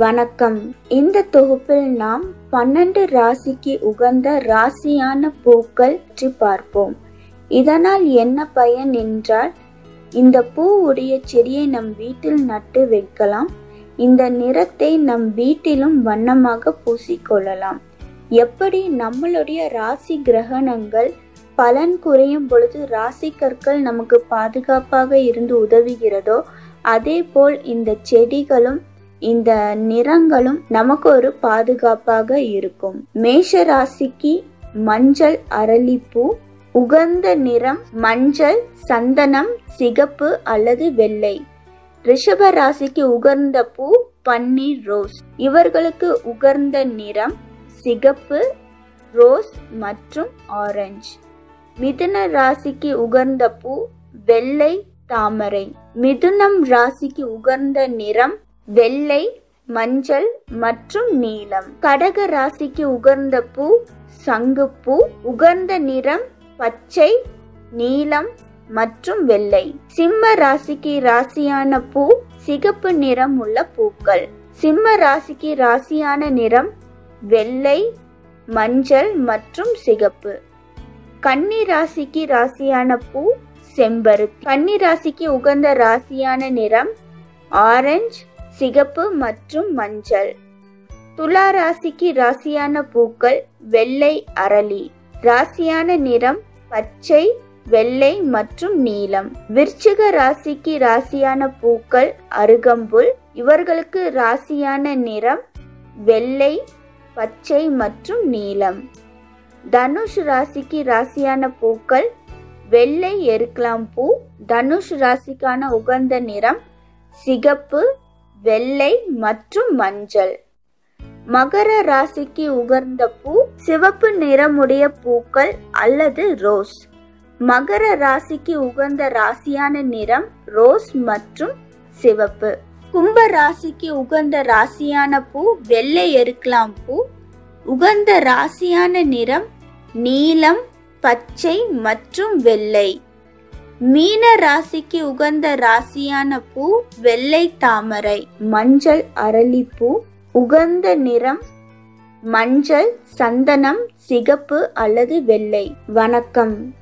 வணக்கம். இந்த தொகுப்பில் நாம் பன்னெண்டு ராசிக்கு உகந்த ராசியான பூக்கள் பற்றி பார்ப்போம். இதனால் என்ன பயன் என்றால் இந்த பூ உடைய செடியை நம் வீட்டில் நட்டு வைக்கலாம். இந்த நிறத்தை நம் வீட்டிலும் வண்ணமாக பூசிக்கொள்ளலாம். எப்படி நம்மளுடைய ராசி கிரகணங்கள் பலன் குறையும் பொழுது ராசி கற்கள் நமக்கு பாதுகாப்பாக இருந்து உதவுகிறதோ அதே போல் இந்த செடிகளும் இந்த நிறங்களும் நமக்கு ஒரு பாதுகாப்பாக இருக்கும். மேஷ ராசிக்கு மஞ்சள் அரளிப்பூ உகந்த நிறம் மஞ்சள் சந்தனம் சிகப்பு அல்லது வெள்ளை. ரிஷப ராசிக்கு உகந்த பூ பன்னீர் ரோஸ். இவர்களுக்கு உகந்த நிறம் சிகப்பு ரோஸ் மற்றும் ஆரஞ்சு. மிதுன ராசிக்கு உகந்த பூ வெள்ளை தாமரை. மிதுனம் ராசிக்கு உகந்த நிறம் வெள்ளை மஞ்சள் மற்றும் நீலம். கடக ராசிக்கு உகந்த பூ சங்குப்பூ உகந்த நிறம் பச்சை நீலம் மற்றும் வெள்ளை. சிம்ம ராசிக்கு ராசியான பூ சிகப்பு நிறம் உள்ள பூக்கள். சிம்ம ராசிக்கு ராசியான நிறம் வெள்ளை மஞ்சள் மற்றும் சிகப்பு. கன்னி ராசிக்கு ராசியான பூ செம்பருத்தி. கன்னி ராசிக்கு உகந்த ராசியான நிறம் ஆரஞ்சு சிகப்பு மற்றும் மஞ்சள். துலா ராசிக்கு ராசியான பூக்கள் வெள்ளை அரளி. ராசியான நிறம் பச்சை வெள்ளை மற்றும் நீலம். விருச்சிக ராசிக்கு ராசியான பூக்கள் அருகம்புல். இவர்களுக்கு ராசியான நிறம் வெள்ளை பச்சை மற்றும் நீலம். தனுஷ் ராசிக்கு ராசியான பூக்கள் வெள்ளை எருக்கலாம் பூ. தனுஷ் ராசிக்கான உகந்த நிறம் சிகப்பு வெள்ளை மற்றும் மஞ்சள். மகர ராசிக்கு உகந்த பூ சிவப்பு நிறமுடைய பூக்கள் அல்லது ரோஸ். மகர ராசிக்கு உகந்த ராசியான நிறம் ரோஸ் மற்றும் சிவப்பு. கும்ப ராசிக்கு உகந்த ராசியான பூ வெள்ளை எருக்கலாம் பூ. உகந்த ராசியான நிறம் நீலம் பச்சை மற்றும் வெள்ளை. மீன ராசிக்கு உகந்த ராசியான பூ வெள்ளை தாமரை மஞ்சள் அரளிப்பூ உகந்த நிறம் மஞ்சள் சந்தனம் சிகப்பு அல்லது வெள்ளை. வணக்கம்.